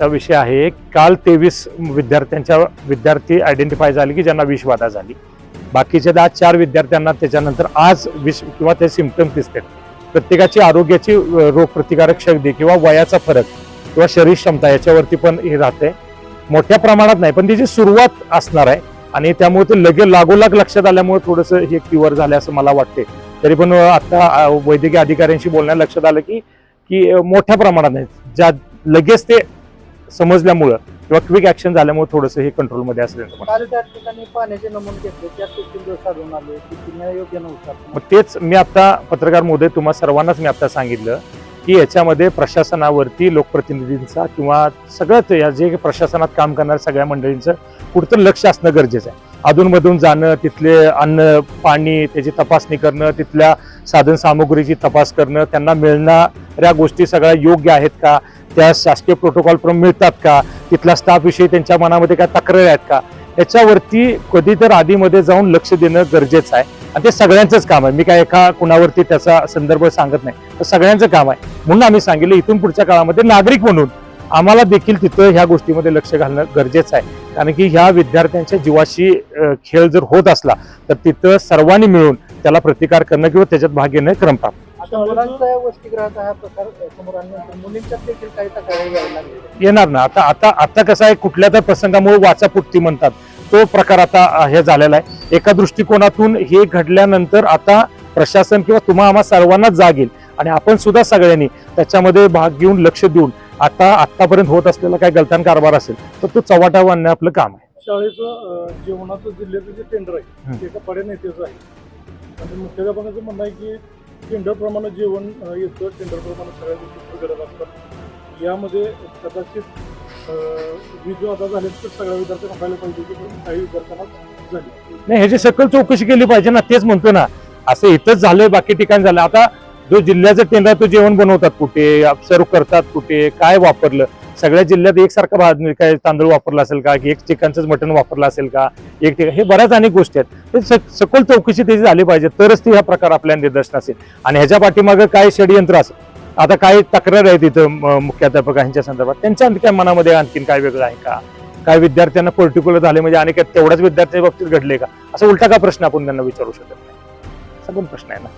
असा विषय आहे. काल तेवीस विद्यार्थ्यांच्या विद्यार्थी आयडेंटिफाय झाले की ज्यांना विषबाधा झाली. बाकीचे दहा चार विद्यार्थ्यांना त्याच्यानंतर आज विष किंवा ते सिमटम्स दिसतात. प्रत्येकाची आरोग्याची रोगप्रतिकारक शक्ती किंवा वयाचा फरक किंवा शरीर क्षमता याच्यावरती पण हे राहते. मोठ्या प्रमाणात नाही पण त्याची सुरुवात असणार आहे आणि त्यामुळे ते लगेच लागोलाग लक्षात आल्यामुळे थोडंसं हे क्युअर झालं असं मला वाटते. तरी पण आता वैद्यकीय अधिकाऱ्यांशी बोलण्या लक्षात आलं की की मोठ्या प्रमाणात नाही. ज्या लगेच ते समजल्यामुळं किंवा क्विक ऍक्शन झाल्यामुळे थोडंसं हे कंट्रोलमध्ये असेल असं वाटतं. काल त्या ठिकाणी पाण्याचे नमूने घेतले त्यात तीन दिवस आढळून आले की पिण्यायोग्य नव्हता? मग तेच मी आता पत्रकार मोदय तुम्हा सर्वांनाच मी आता सांगितलं की याच्यामध्ये प्रशासनावरती लोकप्रतिनिधींचा किंवा सगळ्यात या जे प्रशासनात काम करणाऱ्या सगळ्या मंडळींचं कुठतं लक्ष असणं गरजेचं आहे. अधूनमधून जाणं तिथले अन्न पाणी त्याची तपासणी करणं तिथल्या साधन सामुग्रीची तपास करणं त्यांना मिळणाऱ्या गोष्टी सगळ्या योग्य आहेत का? त्या शासकीय प्रोटोकॉल प्रमाणे मिळतात का? तिथल्या स्टाफविषयी त्यांच्या मनामध्ये काय तक्रारी आहेत का? याच्यावरती कधी तर आधीमध्ये जाऊन लक्ष देणं गरजेचं आहे. आणि ते सगळ्यांचंच काम आहे. मी काय एका कुणावरती त्याचा संदर्भ सांगत नाही. तर सगळ्यांचं काम आहे. म्हणून आम्ही सांगितलं इथून पुढच्या काळामध्ये नागरिक म्हणून आम्हाला देखील तिथं ह्या गोष्टीमध्ये लक्ष घालणं गरजेचं आहे. कारण की ह्या विद्यार्थ्यांच्या जीवाशी खेळ जर होत असला तर तिथं सर्वांनी मिळून त्याला प्रतिकार करणं किंवा त्याच्यात भाग घेणं क्रम प्राप्त हा काही येणार ना. आता आता आता कसं आहे कुठल्या तर प्रसंगामुळे वाचापुट्टी म्हणतात. तो प्रकार आता हे झालेला आहे. एका दृष्टिकोनातून हे घडल्यानंतर आता प्रशासन किंवा तुम्हा आम्हा सर्वांनाच जागेल आणि आपण सुद्धा सगळ्यांनी त्याच्यामध्ये भाग घेऊन लक्ष देऊन आता आतापर्यंत होत असलेला काय गलतान कारभार असेल तर तो चव्हाटा आणणं आपलं काम आहे. शाळेचं जेवणाचं जिल्ह्याचं जे टेंडर आहे. ते एका नेत्याचं आहे. आणि मुख्याध्यापकाचं म्हणणं आहे की टेंडरप्रमाणे जेवण येतं टेंडरप्रमाणे सगळ्या गोष्टी करत असतात. यामध्ये कदाचित वीज आता झाले तर सगळ्या विद्यार्थ्यांना व्हायला पाहिजे की काही विद्यार्थ्यांना झाली. नाही ह्याची सकल चौकशी केली पाहिजे ना तेच म्हणतो ना. असं इथंच झालंय बाकी ठिकाणी झालं. आता जो जिल्ह्याचा टेंडर तो जेवण बनवतात कुठे सर्व करतात कुठे काय वापरलं? सगळ्या जिल्ह्यात एकसारखा भात म्हणजे काय तांदूळ वापरला असेल का? की एक ठिकाणचंच मटण वापरलं असेल का? एक ठिकाण हे बऱ्याच अनेक गोष्टी आहेत. ते सखोल चौकशी त्याची झाली पाहिजे. तरच ती हा प्रकार आपल्या निदर्शन असेल आणि ह्याच्या पाठीमागं काय षडयंत्र असेल आता काय तक्रार आहे तिथं मुख्याध्यापकांच्या संदर्भात? त्यांच्या आणखी मनामध्ये आणखीन काय वेगळं आहे का? काय विद्यार्थ्यांना पर्टिक्युलर झाले म्हणजे आणि काय तेवढ्याच विद्यार्थ्यांच्या बाबतीत घडले का? असा उलटा का प्रश्न आपण त्यांना विचारू शकत नाही? असा पण प्रश्न आहे ना.